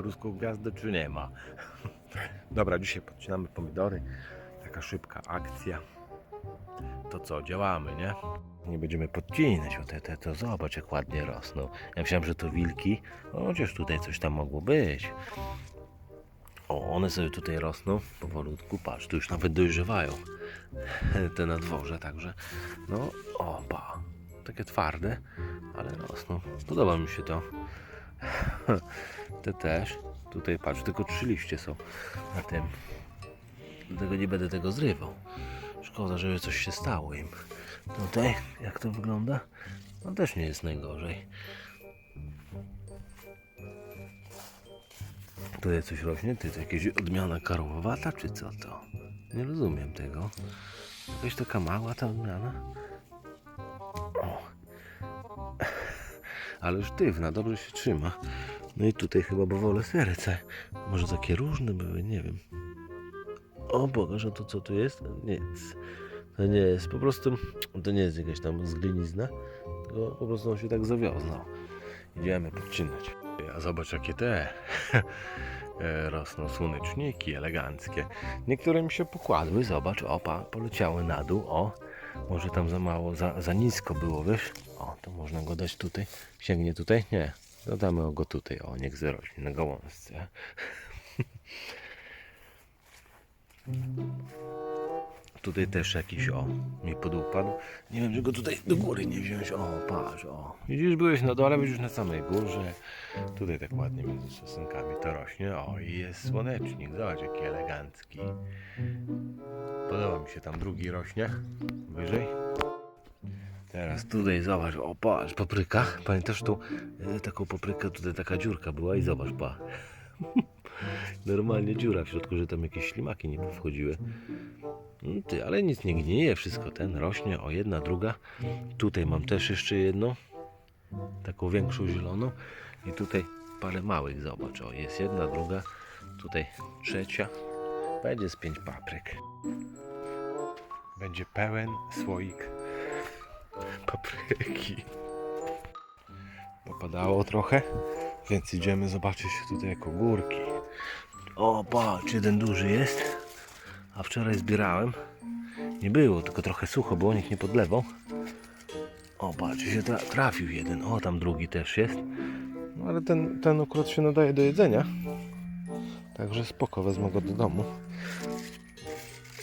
ruską gwiazdę, czy nie ma. Dobra, dzisiaj podcinamy pomidory. Taka szybka akcja. To co, działamy, nie? Nie będziemy podcinać, o te, te, to zobacz jak ładnie rosną. Ja myślałem, że to wilki, no chociaż tutaj coś tam mogło być. O, one sobie tutaj rosną powolutku, patrz, tu już nawet dojrzewają te na dworze, także no, o, pa, takie twarde, ale rosną. Podoba mi się to. Te też. Tutaj patrz, tylko trzy liście są na tym. Dlatego nie będę tego zrywał. Szkoda, żeby coś się stało im. Tutaj, jak to wygląda? No też nie jest najgorzej. Tutaj coś rośnie? To jakieś odmiana karłowata, czy co to? Nie rozumiem tego. Jakaś taka mała ta odmiana? O. Ale sztywna, dobrze się trzyma. No i tutaj chyba bowole serce. Może takie różne były, nie wiem. O, a to co tu jest? Nic. To nie jest, po prostu, to nie jest jakaś tam zglinizna, tylko po prostu on się tak zawiązał. Idziemy podcinać. A zobacz jakie te e, rosną słoneczniki eleganckie. Niektóre mi się pokładły, zobacz, opa, poleciały na dół, o. Może tam za mało, za, za nisko było, wiesz? O, to można go dać tutaj. Sięgnie tutaj? Nie. Dodamy go tutaj, o, niech zarośnie na gałązce. Tutaj też jakiś, o, mi podupadł. Nie wiem, czy go tutaj do góry nie wziąć. O, patrz, o. Widzisz, byłeś na dole, będziesz na samej górze. Tutaj tak ładnie między sosenkami to rośnie. O, i jest słonecznik. Zobacz, jaki elegancki. Podoba mi się, tam drugi rośnie. Wyżej. Teraz tutaj zobacz, o patrz, papryka. Pamiętasz tą e, taką paprykę, tutaj taka dziurka była i zobacz, pa. Normalnie dziura w środku, że tam jakieś ślimaki nie wchodziły. No ty, ale nic nie gnije, wszystko ten rośnie, o jedna, druga. Tutaj mam też jeszcze jedną, taką większą zieloną. I tutaj parę małych, zobacz, o jest jedna, druga, tutaj trzecia. Będzie z pięć papryk. Będzie pełen słoik papryki. Popadało trochę, więc idziemy zobaczyć tutaj jako górki. O, patrz, jeden duży jest. A wczoraj zbierałem. Nie było, tylko trochę sucho było, nikt nie podlewał. O, patrz, się tra trafił jeden. O, tam drugi też jest. No ale ten, ten akurat się nadaje do jedzenia. Także spoko, wezmę go do domu.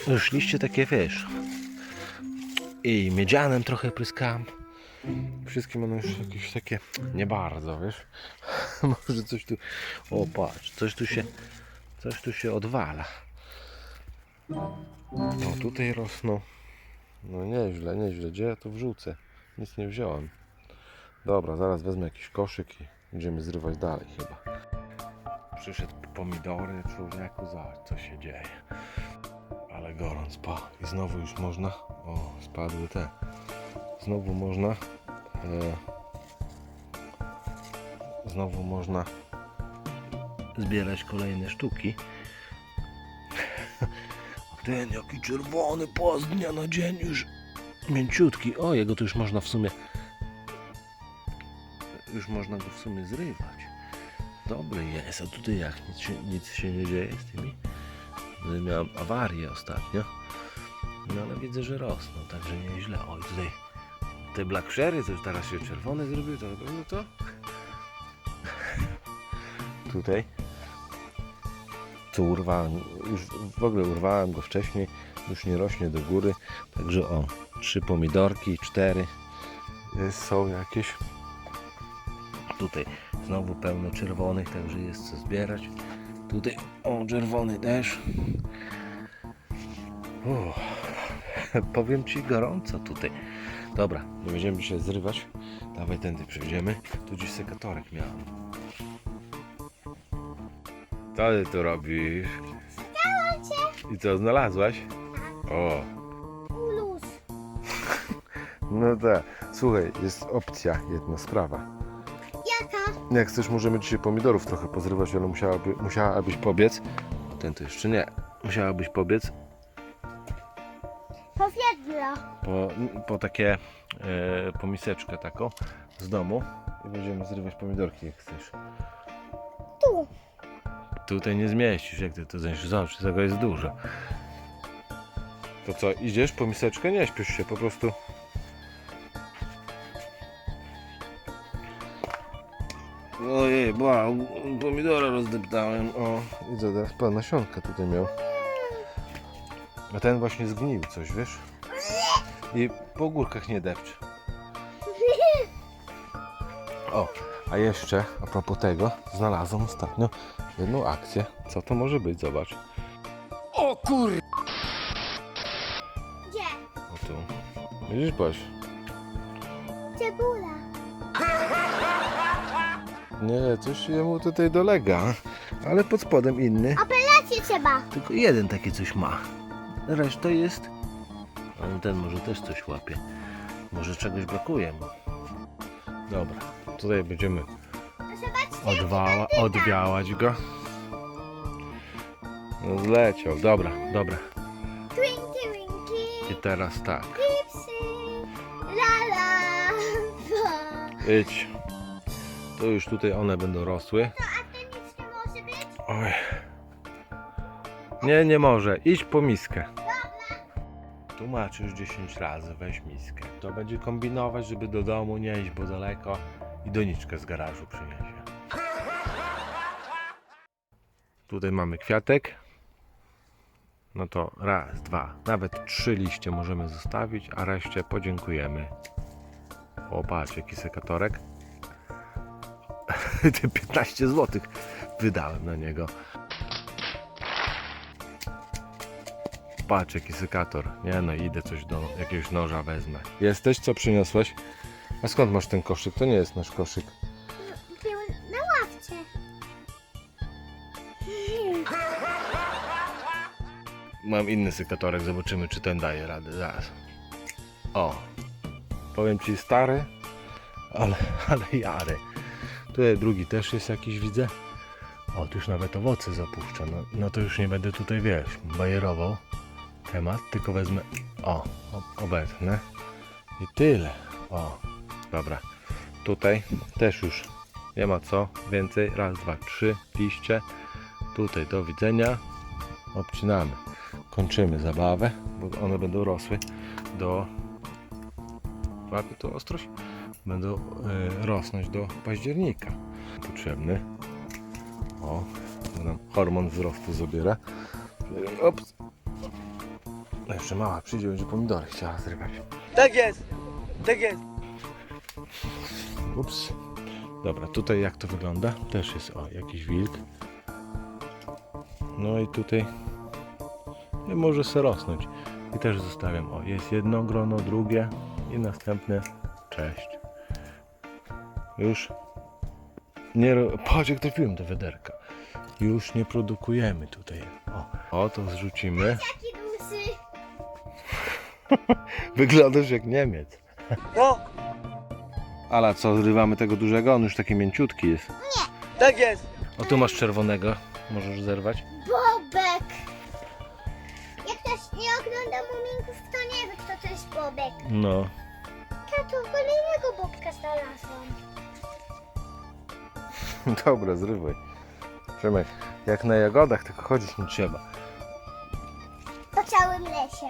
Już liście takie, wiesz. I miedzianem trochę pryskałem. Wszystkie będą już jakieś takie nie bardzo, wiesz. Może coś tu. O, patrz, coś tu się. Coś tu się odwala. No tutaj rosną. No nieźle, nieźle. Gdzie ja to wrzucę? Nic nie wziąłem. Dobra, zaraz wezmę jakiś koszyk i będziemy zrywać dalej chyba. Przyszedł pomidory, człowieku, zobacz co się dzieje. Ale gorąc, pa. I znowu już można. O, spadły te. Znowu można. E, znowu można zbierać kolejne sztuki. Ten jaki czerwony pas dnia na dzień już mięciutki. O, jego tu już można w sumie już można go w sumie zrywać. Dobry jest, a tutaj jak nic nic się nie dzieje z tymi. Miałem awarię ostatnio. No ale widzę, że rosną, także nieźle. Oj, tutaj te black sherry, to już teraz się czerwone zrobiły, to na pewno to. Tutaj co urwałem, już w ogóle urwałem go wcześniej, już nie rośnie do góry, także o, trzy pomidorki, cztery y, są jakieś. Tutaj znowu pełno czerwonych, także jest co zbierać. Tutaj, o, czerwony też. Uff, powiem Ci gorąco tutaj. Dobra, nie będziemy się zrywać. Dawaj tędy przejdziemy. Tu gdzieś sekatorek miałem. Co ty tu robisz? I co, znalazłaś? O, Luz. no tak. Słuchaj, jest opcja, jedna sprawa. Jaka? Jak chcesz, możemy dzisiaj pomidorów trochę pozrywać, ale musiałaby, musiałabyś pobiec. Ten to jeszcze nie. Musiałabyś pobiec Powiedla. po, po takie, e, po miseczkę taką z domu i będziemy zrywać pomidorki jak chcesz. Tu. tutaj nie zmieścisz. Jak ty to zniesiesz? Zobacz, tego jest dużo. To co, idziesz po miseczkę? Nie śpiesz się, po prostu. Ojej, ba, pomidora rozdeptałem. O, widzę, teraz pan nasionka tutaj miał. A ten właśnie zgnił coś, wiesz? I po górkach nie depcze. O, a jeszcze a propos tego, znalazłem ostatnio jedną akcję. Co to może być? Zobacz. O kur... Gdzie? O tu. Widzisz, Boś? Cebula. Nie, coś jemu tutaj dolega. Ale pod spodem inny. Apelację trzeba. Tylko jeden takie coś ma. Reszta jest... Ale ten może też coś łapie. Może czegoś brakuje mu. Dobra, tutaj będziemy Zobaczcie. odwała, odwiałać go. No zleciał, dobra, dobra. I teraz tak, Pipsy. La la. bo. idź. To już tutaj one będą rosły. No, a ten nic nie może być? Oj. Nie, nie może. Idź po miskę. Tłumaczy już 10 razy, weź miskę. To będzie kombinować, żeby do domu nie iść, bo daleko i doniczkę z garażu przyniesie. Tutaj mamy kwiatek. No to raz, dwa, nawet trzy liście możemy zostawić, a reszcie podziękujemy. O, patrz, jaki sekatorek. Te 15 zł wydałem na niego. Patrz, jaki sekator. Nie no, idę coś do jakiegoś noża wezmę. Jesteś? Co przyniosłeś? A skąd masz ten koszyk? To nie jest nasz koszyk. Był na ławce. Mam inny sekatorek, zobaczymy czy ten daje radę. Zaraz. O. Powiem ci stary, ale, ale jary. Tutaj drugi też jest jakiś, widzę. O, tu już nawet owoce zapuszcza. No, no to już nie będę tutaj, wiesz, bajerował temat, tylko wezmę, o, obecne. I tyle. O, dobra. Tutaj też już nie ma co więcej. Raz, dwa, trzy liście. Tutaj do widzenia. Obcinamy. Kończymy zabawę, bo one będą rosły do. Łapie to ostrość? Będą e, rosnąć do października. Potrzebny. O, nam hormon wzrostu zabiera. Ops. No Jeszcze mała przyjdzie, będzie pomidory chciała zrywać. Tak jest! Tak jest! Ups. Dobra, tutaj jak to wygląda? Też jest o, jakiś wilk. No i tutaj nie może se rosnąć. I też zostawiam. O, jest jedno grono, drugie i następne. Cześć. Już nie. Patrz, jak trafiłem do wiaderka. Już nie produkujemy tutaj. O, o to zrzucimy. Wyglądasz jak Niemiec. No, Ale co, zrywamy tego dużego? On już taki mięciutki jest. tak jest! O, tu masz czerwonego. Możesz zerwać. Bobek. Jak ktoś nie ogląda muminków, to nie wie, kto to jest Bobek. No. Tato, kolejnego Bobka znalazłam. Dobra, zrywaj. Przemek, jak na jagodach, tylko chodzić nie trzeba. Po całym lesie.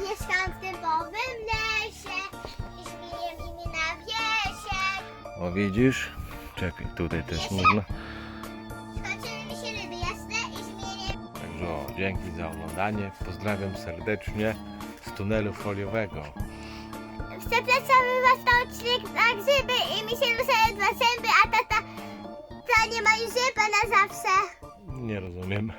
Mieszkam w typowym lesie i zmieniam imię na wiesie. O, widzisz? Czekaj, tutaj też można. Skończyły mi się ryby jasne i zmienię. Także o, dzięki za oglądanie. Pozdrawiam serdecznie z tunelu foliowego. Przepraszamy was na odcinek na grzyby i mi się ruszają dwa zęby, a tata ta nie ma już zęba na zawsze. Nie rozumiem.